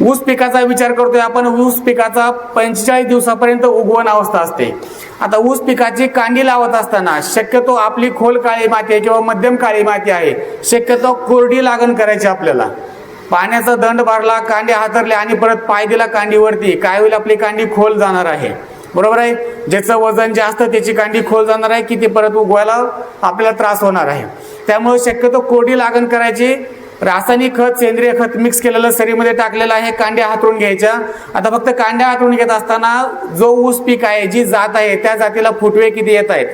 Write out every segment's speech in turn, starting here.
ऊस पिकाचा विचार करतोय आपण. ऊस पिकाचा पंचेचाळीस दिवसापर्यंत उगवण अवस्था असते. आता ऊस पिकाची कांडी लावत असताना शक्यतो आपली खोल काळी माती आहे किंवा मध्यम काळी माती आहे. शक्यतो कोरडी लागण करायची आपल्याला. पाण्याचा दंड भरला कांडी हातरले आणि परत पाय दिला कांडीवरती. काय होईल आपली कांडी खोल जाणार आहे. बरोबर आहे? ज्याचं वजन जास्त त्याची कांडी खोल जाणार आहे की ती परत उगवायला आपल्याला त्रास होणार आहे. त्यामुळे शक्यतो कोरडी लागण करायची रासायनिक खत सेंद्रिय खत मिक्स केलेलं सरीमध्ये टाकलेलं आहे कांड्या हातरून घ्यायच्या. आता फक्त कांड्या हातरून घेत असताना जो ऊस पीक आहे जी जात आहे त्या जातीला फुटवे किती येत आहेत?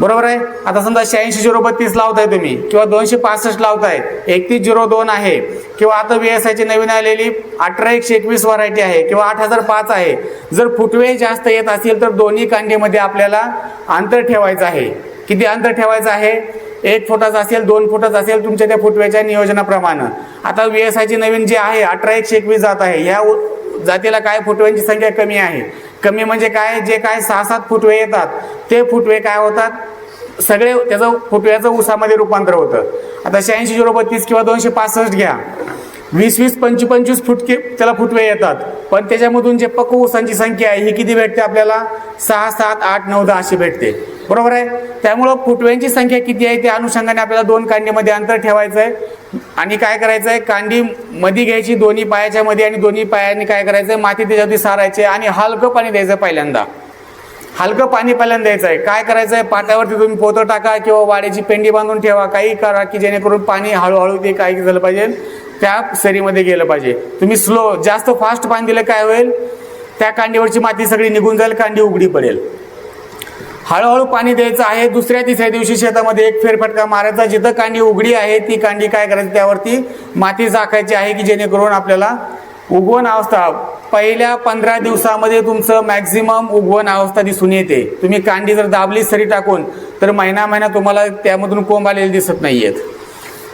बरोबर आहे? आता समजा शहाऐंशी झिरो बत्तीस लावताय तुम्ही किंवा दोनशे पासष्ट लावताय एकतीस झिरो दोन आहे किंवा आता बी एस आयची नवीन आलेली अठरा एकशे एकवीस व्हरायटी आहे किंवा आठ हजार पाच आहे. जर फुटवे जास्त येत असेल तर दोन्ही कांडीमध्ये आपल्याला अंतर ठेवायचं आहे. किती अंतर ठेवायचं आहे? एक फुटाचा असेल दोन फुटाचा असेल तुमच्या त्या फुटव्याच्या नियोजनाप्रमाणे. आता व्ही एस आयची नवीन जी आहे अठरा एकशे एकवीस जात आहे. ह्या जातीला काय फुटव्यांची संख्या कमी आहे? कमी म्हणजे काय? जे काय सहा सात फुटवे येतात ते फुटवे काय होतात? सगळे त्याचं फुटव्याचं उसामध्ये रूपांतर होतं. आता शहाऐंशी झिरो बत्तीस किंवा दोनशे पासष्ट घ्या. वीस वीस पंचवीस पंचवीस फुटके त्याला फुटवे येतात. पण त्याच्यामधून जे पक्क ऊसांची संख्या आहे ही किती भेटते आपल्याला? सहा सात आठ नऊ दहा अशी भेटते. बरोबर आहे? त्यामुळं फुटव्यांची संख्या किती आहे त्या अनुषंगाने आपल्याला दोन कांडीमध्ये अंतर ठेवायचं आहे आणि काय करायचं आहे कांडी मध्ये घ्यायची दोन्ही पायाच्या मध्ये आणि दोन्ही पायाने काय करायचं आहे माती त्याच्यावरती सारायचे आणि हलकं पाणी द्यायचं पहिल्यांदा. हलकं पाणी पहिल्यांदा द्यायचं आहे काय करायचं आहे पाट्यावरती तुम्ही पोतं टाका किंवा वाड्याची पेंडी बांधून ठेवा. काही करा की जेणेकरून पाणी हळूहळू ते काय झालं पाहिजे. त्या सरीमध्ये गेलं पाहिजे. तुम्ही स्लो जास्त फास्ट पाणी दिलं काय होईल? त्या कांडीवरची माती सगळी निघून जाईल कांडी उघडी पडेल. हळूहळू पाणी द्यायचं आहे. दुसऱ्या तिसऱ्या दिवशी शेतामध्ये एक फेरफटका मारायचा. जिथं कांडी उघडी आहे ती कांडी काय करायची? त्यावरती माती झाकायची आहे की जेणेकरून आपल्याला उगवण अवस्था पहिल्या पंधरा दिवसामध्ये तुमचं मॅक्झिमम उगवण अवस्था दिसून येते. तुम्ही कांडी जर दाबली सरी टाकून तर महिना महिना तुम्हाला त्यामधून कोंब आलेले दिसत नाहीयेत.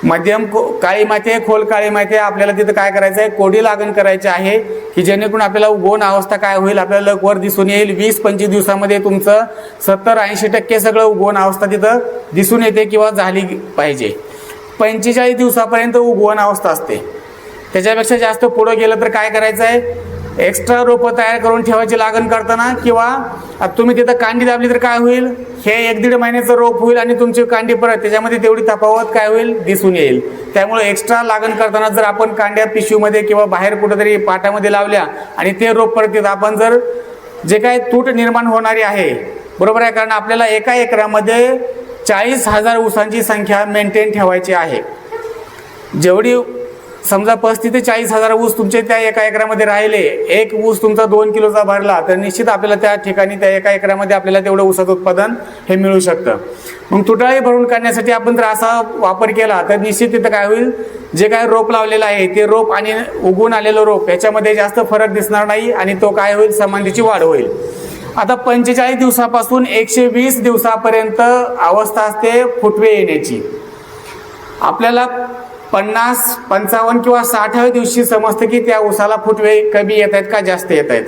मध्यम को- काळी माती आहे खोल काळी माती आहे. आपल्याला तिथं काय करायचं आहे कोडी लागण करायची आहे की जेणेकरून आपल्याला उगवण अवस्था काय होईल? आपल्याला वर दिसून येईल. वीस पंचवीस दिवसामध्ये तुमचं सत्तर ऐंशी टक्के सगळं उगवण अवस्था तिथं दिसून येते किंवा झाली पाहिजे. पंचेचाळीस दिवसापर्यंत उगवण अवस्था असते. त्याच्यापेक्षा जास्त पुढं गेलं तर काय करायचं आहे एक्स्ट्रा रोपं तयार करून ठेवायची लागण करताना किंवा तुम्ही तिथं कांडी दाबली तर काय होईल? हे एक दीड महिन्याचं रोप होईल आणि तुमची कांडी परत त्याच्यामध्ये तेवढी तफावत काय होईल? दिसून येईल. त्यामुळे एक्स्ट्रा लागण करताना जर आपण कांड्या पिशवीमध्ये किंवा बाहेर कुठेतरी पाटामध्ये लावल्या आणि ते रोप परत तिथं आपण जर जे काय तूट निर्माण होणारी आहे बरोबर आहे? कारण आपल्याला एका एकरामध्ये चाळीस हजार ऊसांची संख्या मेंटेन ठेवायची आहे. जेवढी समजा पस्तीस ते चाळीस हजार ऊस तुमचे त्या एका एकरामध्ये राहिले एक ऊस तुमचा दोन किलोचा भरला तर निश्चित आपल्याला त्या ठिकाणी त्या एका एकरामध्ये आपल्याला तेवढं ऊसाचं उत्पादन हे मिळू शकतं. मग तुटाळी भरून काढण्यासाठी आपण जर असा वापर केला तर निश्चित तिथं काय होईल? जे काय रोप लावलेलं आहे ते रोप आणि उगवून आलेलं रोप याच्यामध्ये जास्त फरक दिसणार नाही आणि तो काय होईल? समानतेची वाढ होईल. आता पंचेचाळीस दिवसापासून एकशे वीस दिवसापर्यंत अवस्था असते फुटवे येण्याची. आपल्याला पन्नास पंचावन्न किंवा साठाव्या दिवशी समजतं की त्या उसाला फुटवे कमी येत आहेत का जास्त येत आहेत?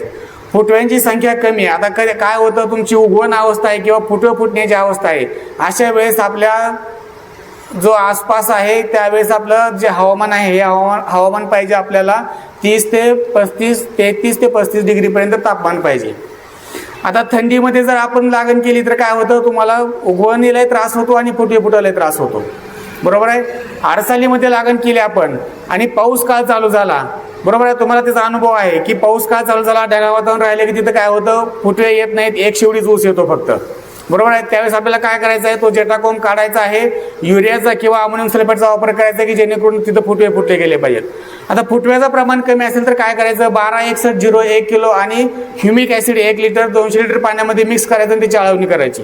फुटव्यांची संख्या कमी आहे. आता कधी काय होतं? तुमची उगवण अवस्था आहे किंवा फुटवे फुटण्याची अवस्था आहे. अशा वेळेस आपल्या जो आसपास आहे त्यावेळेस आपलं जे हवामान आहे हे हवामान हवामान पाहिजे आपल्याला तीस ते पस्तीस तेहतीस ते पस्तीस डिग्रीपर्यंत तापमान पाहिजे. आता थंडीमध्ये जर आपण लागण केली तर काय होतं? तुम्हाला उगवणीलाही त्रास होतो आणि फुटवे फुटायलाही त्रास होतो. बरोबर आहे? आरसालीमध्ये लागण केली आपण. आणि पाऊस काळ चालू झाला. बरोबर आहे? तुम्हाला त्याचा अनुभव आहे की पाऊस काळ चालू झाला ढगाळ वातावरण राहिले की तिथं काय होतं? फुटवे येत नाहीत एक शेवडीच ऊस येतो फक्त. बरोबर आहे? त्यावेळेस आपल्याला काय करायचं आहे? तो जेटाकोम काढायचा आहे. युरियाचा किंवा अमोनियम सल्फेटचा वापर करायचा की जेणेकरून तिथं फुटवे फुटले गेले पाहिजेत. आता फुटव्याचं प्रमाण कमी असेल तर काय करायचं? बारा एकसठ झिरो एक किलो आणि ह्युमिक ॲसिड एक लिटर दोनशे लिटर पाण्यामध्ये मिक्स करायचं आणि त्याची आळवणी करायची.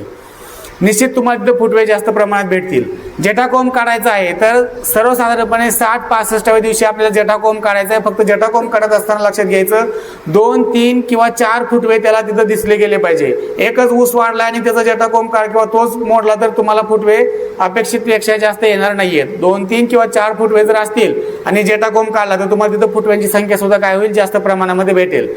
निश्चित तुम्हाला तिथं फुटवे जास्त प्रमाणात भेटतील. जेटाकोम काढायचा आहे तर सर्वसाधारणपणे साठ पासष्टाव्या दिवशी आपल्याला जेटाकोम काढायचा आहे. फक्त जेटाकोम काढत असताना लक्षात घ्यायचं दोन तीन किंवा चार फुटवे त्याला तिथं दिसले गेले पाहिजे. एकच ऊस वाढला आणि त्याचा जेटाकोम काढ किंवा तोच मोडला तर तुम्हाला फुटवे अपेक्षितपेक्षा जास्त येणार नाहीयेत दोन तीन किंवा चार फुटवे जर असतील आणि जेटाकोम काढला तर तुम्हाला तिथं फुटव्यांची संख्या सुद्धा काय होईल? जास्त प्रमाणामध्ये भेटेल.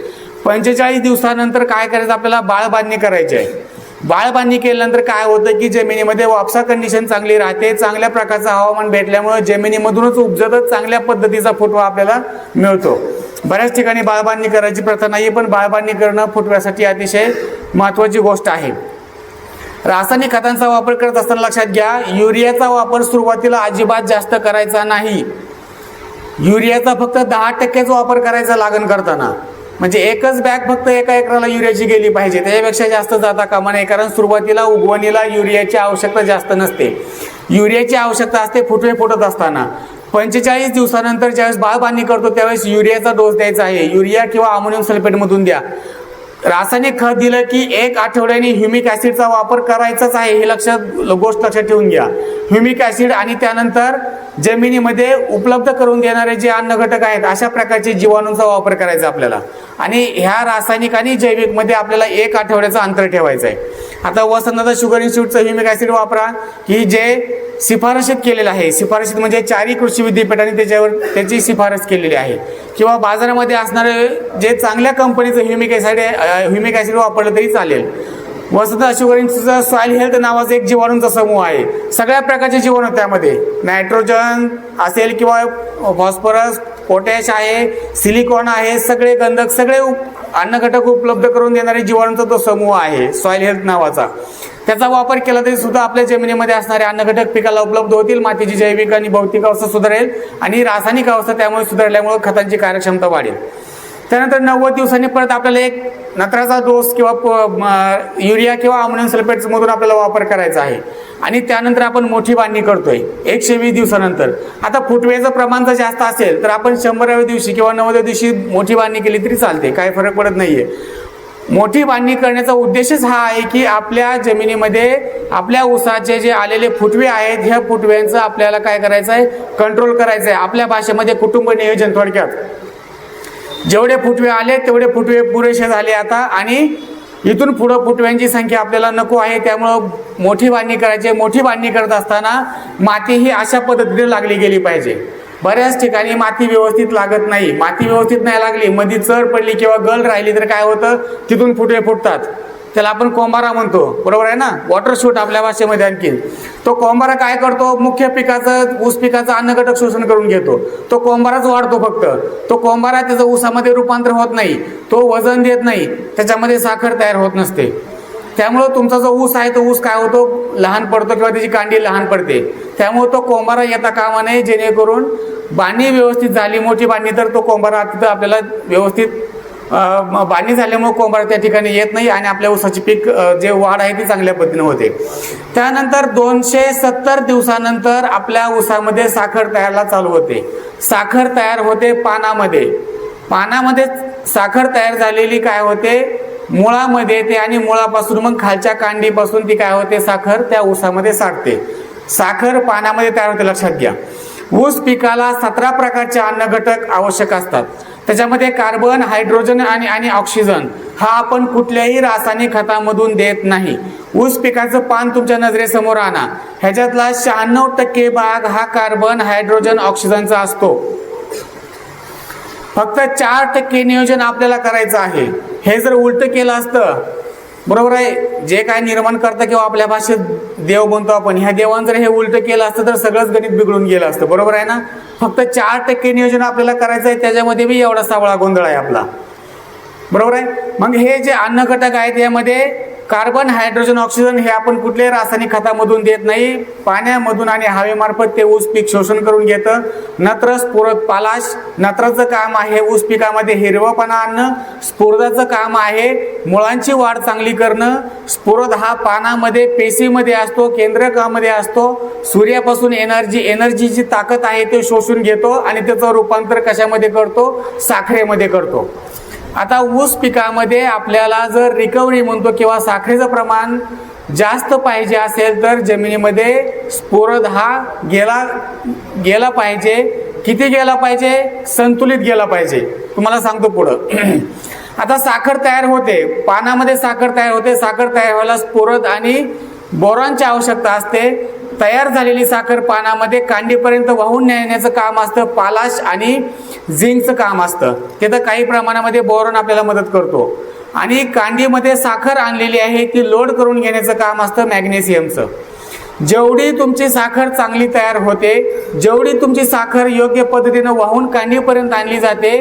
पंचेचाळीस दिवसानंतर काय करायचं? आपल्याला बाळ बांधणी करायची आहे. बाळबांनी केल्यानंतर काय होतं की जमिनीमध्ये वापसा कंडिशन चांगली राहते चांगल्या प्रकारचं हवामान भेटल्यामुळे जमिनीमधूनच उपजतच चांगल्या पद्धतीचा फुटवा आपल्याला मिळतो. बऱ्याच ठिकाणी बाळबांनी करायची प्रथा नाही पण बाळबांनी करणं फुटव्यासाठी अतिशय महत्त्वाची गोष्ट आहे. रासायनिक खतांचा वापर करत असताना लक्षात घ्या युरियाचा वापर सुरुवातीला अजिबात जास्त करायचा नाही. युरियाचा फक्त दहा टक्केच वापर करायचा लागण करताना. म्हणजे एकच बॅग फक्त एका एकराला युरियाची गेली पाहिजे. त्याच्यापेक्षा जास्त जाता कामा नये कारण सुरुवातीला उगवणीला युरियाची आवश्यकता जास्त नसते. युरियाची आवश्यकता असते फुटवे फुटत असताना. पंचेचाळीस दिवसानंतर ज्यावेळेस बाळ करतो त्यावेळेस युरियाचा डोस द्यायचा आहे. युरिया किंवा अमोनियम सल्फेटमधून द्या. रासायनिक खत दिलं की एक आठवड्याने ह्युमिक ॲसिडचा वापर करायचाच आहे हे लक्षात गोष्ट लक्षात ठेवून घ्या. ह्युमिक ॲसिड आणि त्यानंतर जमिनीमध्ये उपलब्ध करून देणारे जे अन्न घटक आहेत अशा प्रकारचे जीवाणूंचा वापर करायचा आपल्याला. आणि ह्या रासायनिक आणि जैविकमध्ये आपल्याला एक आठवड्याचं अंतर ठेवायचं आहे. आता वसंतदादा शुगर इन्स्टिट्यूटचं ह्युमिक ॲसिड वापरा. ही जे शिफारशीत केलेलं आहे शिफारशीत म्हणजे चारही कृषी विद्यापीठाने त्याच्यावर त्याची शिफारस केलेली आहे. किंवा बाजारामध्ये असणारे जे चांगल्या कंपनीचं ह्युमिक ॲसिड ह्युमिक ॲसिड वापरलं तरी चालेल. वसंत शुगर इन्स्टिट्यूटचा सॉईल हेल्थ नावाचा एक जीवाणूंचा समूह आहे. सगळ्या प्रकारचे जीवाणू त्यामध्ये. नायट्रोजन असेल किंवा फॉस्फरस पोटॅश आहे सिलिकॉन आहे सगळे गंधक सगळे उप- अन्नघटक उपलब्ध करून देणारे जीवाणूंचा तो समूह आहे सॉइल हेल्थ नावाचा. त्याचा वापर केला तरी सुद्धा आपल्या जमिनीमध्ये असणारे अन्नघटक पिकाला उपलब्ध होतील मातीची जैविक आणि भौतिक अवस्था सुधारेल आणि रासायनिक अवस्था त्यामुळे सुधारल्यामुळे खतांची कार्यक्षमता वाढेल. त्यानंतर नव्वद दिवसांनी परत आपल्याला एक नत्राचा डोस किंवा प- युरिया किंवा अमोनियम सल्फेट मधून आपल्याला वापर करायचा आहे. आणि त्यानंतर आपण मोठी बांधणी करतोय एकशे वीस दिवसानंतर. आता फुटवेचं प्रमाण जर जास्त असेल तर आपण शंभराव्या दिवशी किंवा नव्वदव्या दिवशी मोठी बांधणी केली तरी चालते काय फरक पडत नाहीये. मोठी बांधणी करण्याचा उद्देशच हा आहे की आपल्या जमिनीमध्ये आपल्या ऊसाचे जे आलेले फुटवे आहेत ह्या फुटव्यांचं आपल्याला काय करायचं आहे कंट्रोल करायचं आहे आपल्या भाषेमध्ये कुटुंब नियोजन थोडक्यात. जेवढे फुटवे आले तेवढे फुटवे पुरेसे झाले आता. आणि इथून पुढं फुटव्यांची संख्या आपल्याला नको आहे. त्यामुळं मोठी बांधणी करायची. आहे. मोठी बांधणी करत असताना माती ही अशा पद्धतीने लागली गेली पाहिजे. बऱ्याच ठिकाणी माती व्यवस्थित लागत नाही. माती व्यवस्थित नाही लागली मध्ये चढ पडली किंवा गल राहिली तर काय होतं? तिथून फुटवे फुटतात. त्याला आपण कोंबारा म्हणतो. बरोबर आहे ना? वॉटर शूट आपल्या भाषेमध्ये आणखी. तो कोंबारा काय करतो? मुख्य पिकाचं ऊस पिकाचं अन्नघटक शोषण करून घेतो. तो कोंबाराच वाढतो फक्त. तो कोंबारा त्याचं ऊसामध्ये रूपांतर होत नाही. तो वजन देत नाही. त्याच्यामध्ये साखर तयार होत नसते. त्यामुळं तुमचा जो ऊस आहे तो ऊस काय होतो? लहान पडतो किंवा त्याची कांडी लहान पडते. त्यामुळं तो कोंबारा येता कामा नये जेणेकरून बांधणी व्यवस्थित झाली मोठी बांधणी तर तो कोंबारा तिथं आपल्याला व्यवस्थित अ, बांधणी झाल्यामुळे कोंबारा त्या ठिकाणी येत नाही आणि आपल्या ऊसाची पीक जे वाढ आहे ती चांगल्या पद्धतीने होते. त्यानंतर दोनशे सत्तर दिवसानंतर आपल्या ऊसामध्ये साखर तयारला चालू होते. साखर तयार होते पानामध्ये. पानामध्ये साखर तयार झालेली काय होते? मुळामध्ये येते आणि मुळापासून मग खालच्या कांडीपासून ती काय होते? साखर त्या ऊसामध्ये साठते. साखर पानामध्ये तयार होते लक्षात घ्या. ऊस पिकाला सतरा प्रकारचे अन्न घटक आवश्यक असतात. त्याच्यामध्ये कार्बन हायड्रोजन आणि आणि ऑक्सिजन. हा आपण कुठल्याही रासायनिक खतामधून देत नाही. ऊस पिकाचं पान तुमच्या नजरेसमोर आणा. ह्याच्यातला शहाण्णव टक्के भाग हा कार्बन हायड्रोजन ऑक्सिजनचा असतो. फक्त चार टक्के नियोजन आपल्याला करायचं आहे. हे जर उलट केलं असतं बरोबर आहे? जे काय निर्माण करतं किंवा आपल्या भाषेत देव बनतो आपण ह्या देवान जर हे उलट केलं असतं तर सगळंच गणित बिघडून गेलं असतं. बरोबर आहे ना? फक्त चार टक्के नियोजन आपल्याला करायचं आहे त्याच्यामध्ये बी एवढा सावळा गोंधळ आहे आपला. बरोबर आहे? मग हे जे अन्न घटक आहेत यामध्ये कार्बन हायड्रोजन ऑक्सिजन हे आपण कुठल्याही रासायनिक खतामधून देत नाही. पाण्यामधून आणि हवेमार्फत ते ऊस पीक शोषण करून घेतं. नत्र स्फुरद पालाश नत्राचं काम आहे ऊस पिकामध्ये हिरवापणा आणणं. स्फुरदाचं काम आहे मुळांची वाढ चांगली करणं. स्फुरद हा पानामध्ये पेशीमध्ये असतो केंद्रकामध्ये असतो. सूर्यापासून एनर्जी एनर्जीची ताकद आहे ते शोषून घेतो आणि त्याचं रूपांतर कशामध्ये करतो? साखरेमध्ये करतो. आता ऊस पिकामध्ये आपल्याला जर रिकव्हरी म्हणतो किंवा साखरेचं प्रमाण जास्त पाहिजे असेल तर जमिनीमध्ये स्फुरद हा गेला गेला पाहिजे. किती गेला पाहिजे? संतुलित गेला पाहिजे. तुम्हाला सांगतो पुढं. आता साखर तयार होते. पानामध्ये साखर तयार होते. साखर तयार व्हायला स्फुरद आणि बोरॉनची आवश्यकता असते. तयार झालेली साखर पानामध्ये कांडीपर्यंत वाहून नेण्याचं काम असतं पालाश आणि झिंकचं काम असतं. तिथं काही प्रमाणामध्ये बोरॉन आपल्याला मदत करतो. आणि कांडीमध्ये साखर आणलेली आहे ती लोड करून घेण्याचं काम असतं मॅग्नेशियमचं. जेवढी तुमची साखर चांगली तयार होते जेवढी तुमची साखर योग्य पद्धतीनं वाहून कांडीपर्यंत आणली जाते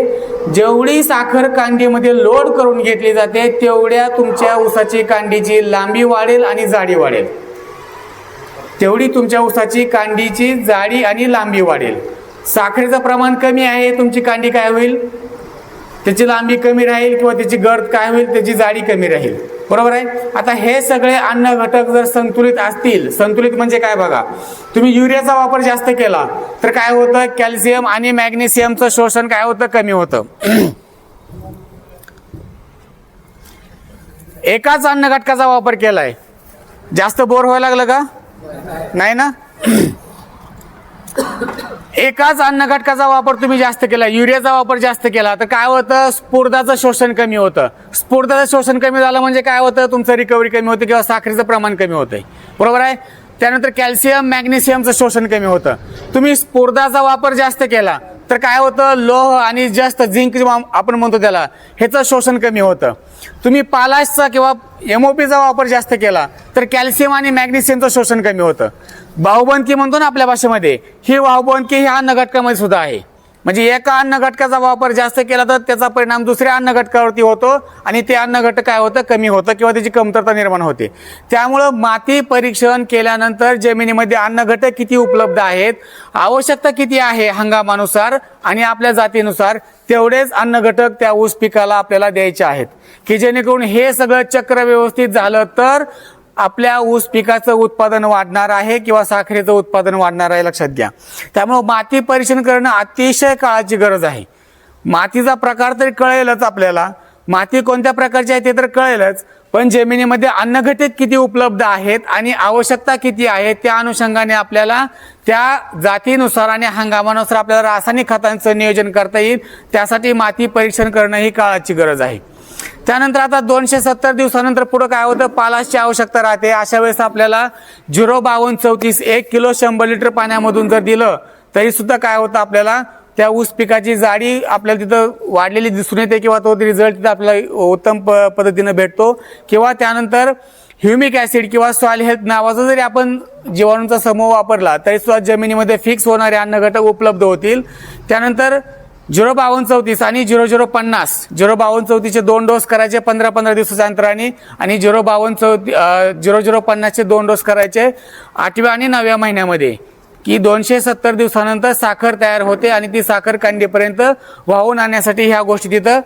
जेवढी साखर कांडीमध्ये लोड करून घेतली जाते तेवढ्या तुमच्या ऊसाची कांडीची लांबी वाढेल आणि जाडी वाढेल. तेवढी तुमच्या ऊसाची कांडीची जाडी आणि लांबी वाढेल. साखरेचं प्रमाण कमी आहे तुमची कांडी काय होईल? त्याची लांबी कमी राहील किंवा त्याची गर्द काय होईल? त्याची जाडी कमी राहील. बरोबर आहे? आता हे सगळे अन्न घटक जर संतुलित असतील संतुलित म्हणजे काय बघा? तुम्ही युरियाचा वापर जास्त केला तर काय होतं? कॅल्शियम आणि मॅग्नेशियमचं शोषण काय होतं? कमी होतं. एकाच अन्न घटकाचा वापर केलाय. जास्त बोर व्हायला लागलं का? नाही ना? एकाच अन्न घटकाचा वापर तुम्ही जास्त केला युरियाचा वापर जास्त केला तर काय होतं? स्फूर्दाचं शोषण कमी होतं. स्फूर्दाचं शोषण कमी झालं म्हणजे काय होतं? तुमचं रिकव्हरी कमी होतं किंवा साखरेचं प्रमाण कमी होतं बरोबर आहे? त्यानंतर कॅल्शियम मॅग्नेशियमचं शोषण कमी होतं. तुम्ही स्फूर्दाचा वापर जास्त केला तर काय होतं? लोह आणि जास्त झिंक आपण म्हणतो त्याला ह्याचं शोषण कमी होतं. तुम्ही पालाशचा किंवा एमओपीचा वापर जास्त केला तर कॅल्शियम आणि मॅग्नेशियमचं शोषण कमी होतं. बाहुबंदकी म्हणतो ना आपल्या भाषेमध्ये ही बाहुबंदकी ह्या अन्न घटकामध्ये सुद्धा आहे. म्हणजे एका अन्न घटकाचा वापर जास्त केला तर त्याचा परिणाम दुसऱ्या अन्न घटकावरती होतो आणि ते अन्न घटक काय होतं? कमी होतं किंवा त्याची कमतरता निर्माण होते. त्यामुळं माती परीक्षण केल्यानंतर जमिनीमध्ये अन्न घटक किती उपलब्ध आहेत? आवश्यकता किती आहे हंगामानुसार आणि आपल्या जातीनुसार? तेवढेच अन्न घटक त्या ऊस पिकाला आपल्याला द्यायचे आहेत. की जेणेकरून हे सगळं चक्र व्यवस्थित झालं तर आपल्या ऊस पिकाचं उत्पादन वाढणार आहे किंवा साखरेचं उत्पादन वाढणार आहे लक्षात घ्या. त्यामुळं माती परीक्षण करणं अतिशय काळाची गरज आहे. मातीचा प्रकार तरी कळेलच आपल्याला. माती कोणत्या प्रकारची आहे ते तर कळेलच पण जमिनीमध्ये अन्नघटित किती उपलब्ध आहेत आणि आवश्यकता किती आहे त्या अनुषंगाने आपल्याला त्या जातीनुसार आणि हंगामानुसार आपल्याला रासायनिक खतांचं नियोजन करता येईल. त्यासाठी माती परीक्षण करणं ही काळाची गरज आहे. त्यानंतर आता दोनशे सत्तर दिवसानंतर पुढे काय होतं? पालाशची आवश्यकता राहते. अशा वेळेस आपल्याला झिरो बावन्न चौतीस एक किलो शंभर लिटर पाण्यामधून जर दिलं तरी सुद्धा काय होतं आपल्याला? त्या ऊस पिकाची जाडी आपल्याला तिथं वाढलेली दिसून येते किंवा तो रिझल्ट तिथं आपल्याला उत्तम प पद्धतीनं भेटतो. किंवा त्यानंतर ह्युमिक ॲसिड किंवा सॉइल हेल्थ नावाचा जरी आपण जीवाणूंचा समूह वापरला तरी सुद्धा जमिनीमध्ये फिक्स होणारे अन्न घटक उपलब्ध होतील. त्यानंतर झिरो बावन्न चौतीस आणि झिरो झिरो पन्नास. झिरो बावन्न चौतीसचे दोन डोस करायचे पंधरा पंधरा दिवसाच्या अंतराने. आणि झिरो बावन्न चौती झिरो झिरो पन्नासचे दोन डोस करायचे आठव्या आणि नवव्या महिन्यामध्ये. की दोनशे सत्तर दिवसानंतर साखर तयार होते आणि ती साखर कांडीपर्यंत वाहून आणण्यासाठी ह्या गोष्टी तिथं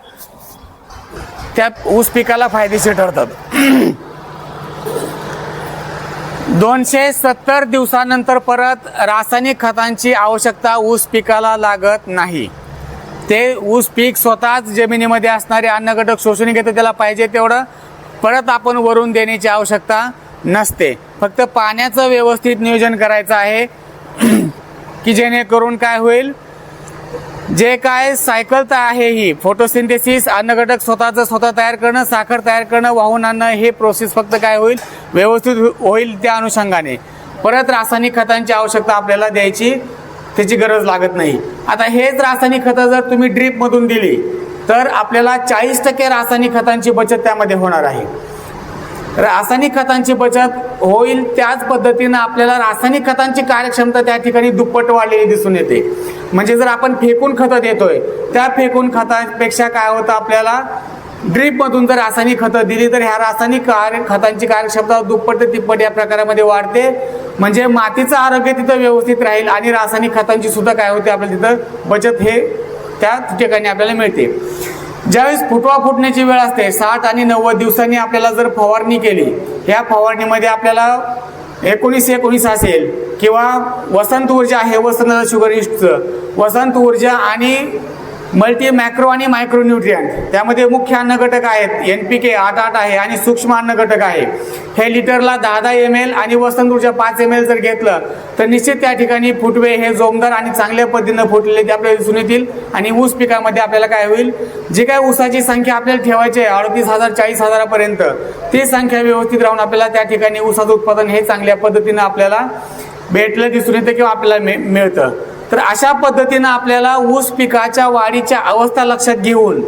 त्या ऊस पिकाला फायदेशीर ठरतात. दोनशे सत्तर दिवसानंतर परत रासायनिक खतांची आवश्यकता ऊस पिकाला लागत नाही. ते ऊस पीक स्वतःच जमिनीमध्ये असणारे अन्न घटक शोषून घेतं त्याला पाहिजे तेवढं. परत आपण वरून देण्याची आवश्यकता नसते. फक्त पाण्याचं व्यवस्थित नियोजन करायचं आहे की जेणेकरून काय होईल? जे काय सायकल तर आहे ही फोटोसिंथेसिस अन्न घटक स्वतःचं स्वतः तयार करणं साखर तयार करणं वाहून आणणं हे प्रोसेस फक्त काय होईल? व्यवस्थित होईल त्या अनुषंगाने. परत रासायनिक खतांची आवश्यकता आपल्याला द्यायची त्याची गरज लागत नाही. आता हेच रासायनिक खतं जर तुम्ही ड्रीपमधून दिली तर आपल्याला चाळीस टक्के रासायनिक खतांची बचत त्यामध्ये होणार आहे. रासायनिक खतांची बचत होईल त्याच पद्धतीनं आपल्याला रासायनिक खतांची कार्यक्षमता त्या ठिकाणी दुप्पट वाढलेली दिसून येते. म्हणजे जर आपण फेकून खतं देतोय त्या फेकून खतांपेक्षा काय होतं आपल्याला? ड्रीपमधून जर रासायनिक खतं दिली तर ह्या रासायनिक कार्य खतांची कार्यक्षमता दुप्पट ते तिप्पट या प्रकारामध्ये वाढते. म्हणजे मातीचं आरोग्य तिथं व्यवस्थित राहील आणि रासायनिक खतांची सुद्धा काय होते आपल्याला तिथं बचत हे त्या ठिकाणी आपल्याला मिळते. ज्यावेळेस फुटवा फुटण्याची वेळ असते साठ आणि नव्वद दिवसांनी आपल्याला जर फवारणी केली या फवारणीमध्ये आपल्याला एकोणीस एकोणीस असेल किंवा वसंत ऊर्जा आहे वसंत शुगर इस्टचं वसंत ऊर्जा आणि मल्टी मॅक्रो आणि मायक्रोन्युट्रियंट त्यामध्ये मुख्य अन्न घटक आहेत. एन पी के आठ आठ आहे आणि सूक्ष्म अन्न घटक आहे. हे लिटरला दहा दहा एम एल आणि वसंत ऊर्जा पाच एम एल जर घेतलं तर निश्चित त्या ठिकाणी फुटवे हे जोमदार आणि चांगल्या पद्धतीनं फुटलेले ते आपल्याला दिसून येतील. आणि ऊस पिकामध्ये आपल्याला काय होईल? जे काय ऊसाची संख्या आपल्याला ठेवायची आहे अडतीस हजार चाळीस हजारापर्यंत ती संख्या व्यवस्थित राहून आपल्याला त्या ठिकाणी ऊसाचं उत्पादन हे चांगल्या पद्धतीनं आपल्याला भेटलं दिसून येतं किंवा आपल्याला मिळतं. तर अशा पद्धतीनं आपल्याला ऊस पिकाच्या वाढीच्या अवस्था लक्षात घेऊन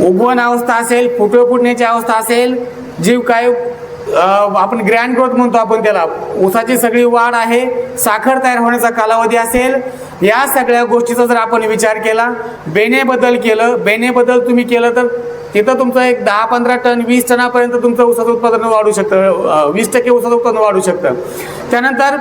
उगवण अवस्था असेल फुटवे फुटण्याची अवस्था असेल जीव काय आपण ग्रँड ग्रोथ म्हणतो आपण त्याला ऊसाची सगळी वाढ आहे साखर तयार होण्याचा कालावधी असेल या सगळ्या गोष्टीचा जर आपण विचार केला बेनेबद्दल केलं बेनेबद्दल तुम्ही केलं तर तिथं तुमचं एक दहा पंधरा टन वीस टनापर्यंत तुमचं ऊसाचं उत्पादन वाढू शकतं वीस टक्के ऊसाचं उत्पादन वाढू शकतं. त्यानंतर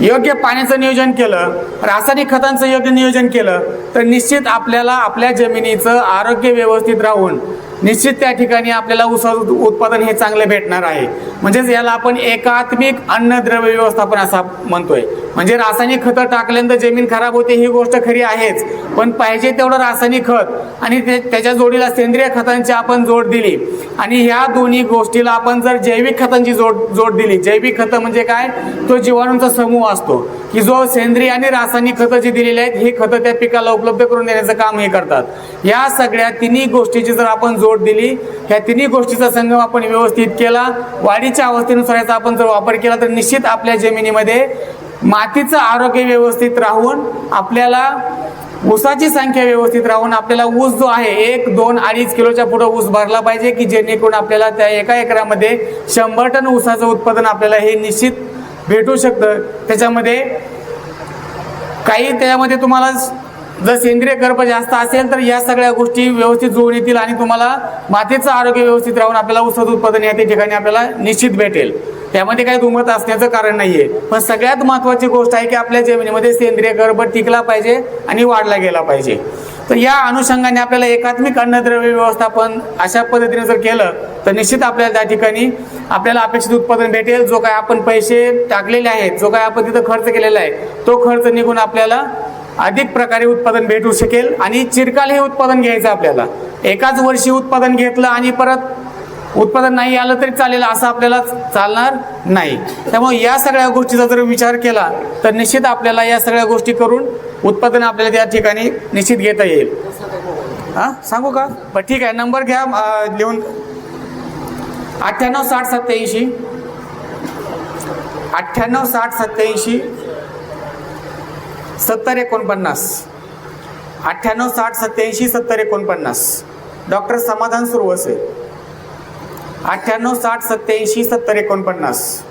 योग्य पाण्याचं नियोजन केलं रासायनिक खतांचं योग्य नियोजन केलं तर निश्चित आपल्याला आपल्या जमिनीचं आरोग्य व्यवस्थित राहून निश्चित त्या ठिकाणी आपल्याला ऊसाचं उत्पादन हे चांगलं भेटणार आहे. म्हणजेच याला आपण एकात्मिक अन्नद्रव्य व्यवस्थापन असा म्हणतोय. म्हणजे रासायनिक खतं टाकल्यानंतर जमीन खराब होते ही गोष्ट खरी आहेच. पण पाहिजे तेवढं रासायनिक खत आणि ते त्याच्या जोडीला सेंद्रिय खतांची आपण जोड दिली. आणि ह्या दोन्ही गोष्टीला आपण जर जैविक खतांची जोड जोड दिली. जैविक खतं म्हणजे काय? तो जीवाणूंचा समूह असतो. की जो सेंद्रिय आणि रासायनिक खतं जी दिलेली आहेत ही खतं त्या पिकाला उपलब्ध करून देण्याचं काम हे करतात. या सगळ्या तिन्ही गोष्टीची जर आपण जोड दिली. ह्या तिन्ही गोष्टीचा संगम आपण व्यवस्थित केला. वाढीच्या अवस्थेनुसार याचा आपण जर वापर केला तर निश्चित आपल्या जमिनीमध्ये मातीचं आरोग्य व्यवस्थित राहून आपल्याला ऊसाची संख्या व्यवस्थित राहून आपल्याला ऊस जो आहे एक दोन अडीच किलोच्या पुढे ऊस भरला पाहिजे की जेणेकरून आपल्याला त्या एका एकरामध्ये शंभर टन ऊसाचं उत्पादन आपल्याला हे निश्चित भेटू शकतं. त्याच्यामध्ये काही त्याच्यामध्ये तुम्हाला जर सेंद्रिय कर्ब जास्त असेल तर या सगळ्या गोष्टी व्यवस्थित जुळून येतील आणि तुम्हाला मातीचं आरोग्य व्यवस्थित राहून आपल्याला ऊसद उत्पादन या त्या ठिकाणी आपल्याला निश्चित भेटेल. त्यामध्ये काही दुमत असण्याचं कारण नाहीये. पण सगळ्यात महत्वाची गोष्ट आहे की आपल्या जमिनीमध्ये सेंद्रिय गर्भ टिकला पाहिजे आणि वाढला गेला पाहिजे. तर या अनुषंगाने आपल्याला एकात्मिक अन्नद्रव्य व्यवस्थापन अशा पद्धतीने जर केलं तर निश्चित आपल्याला त्या ठिकाणी आपल्याला अपेक्षित उत्पादन भेटेल. जो काय आपण पैसे टाकलेले आहेत जो काय आपण तिथं खर्च केलेला आहे तो खर्च निघून आपल्याला अधिक प्रकारे उत्पादन भेटू शकेल आणि चिरकाल हे उत्पादन घ्यायचं आपल्याला. एकाच वर्षी उत्पादन घेतलं आणि परत उत्पादन नाही आलं तरी चालेल असं आपल्याला चालणार नाही. त्यामुळे या सगळ्या गोष्टीचा जर विचार केला तर निश्चित आपल्याला या सगळ्या गोष्टी करून उत्पादन आपल्याला त्या ठिकाणी निश्चित घेता येईल. हां? सांगू का? बरं ठीक आहे. नंबर घ्या लिहून. अठ्ठ्याण्णव साठ सत्याऐंशी अठ्ठ्याण्णव साठ सत्याऐंशी सत्तर एकोणपन्नास. अठ्ठ्याण्णव साठ सत्याऐंशी सत्तर एकोणपन्नास. डॉक्टर समाधान सुरू असेल. अठ्ठ्याण्णव साठ सत्याऐंशी सत्तर एकोणपन्नास.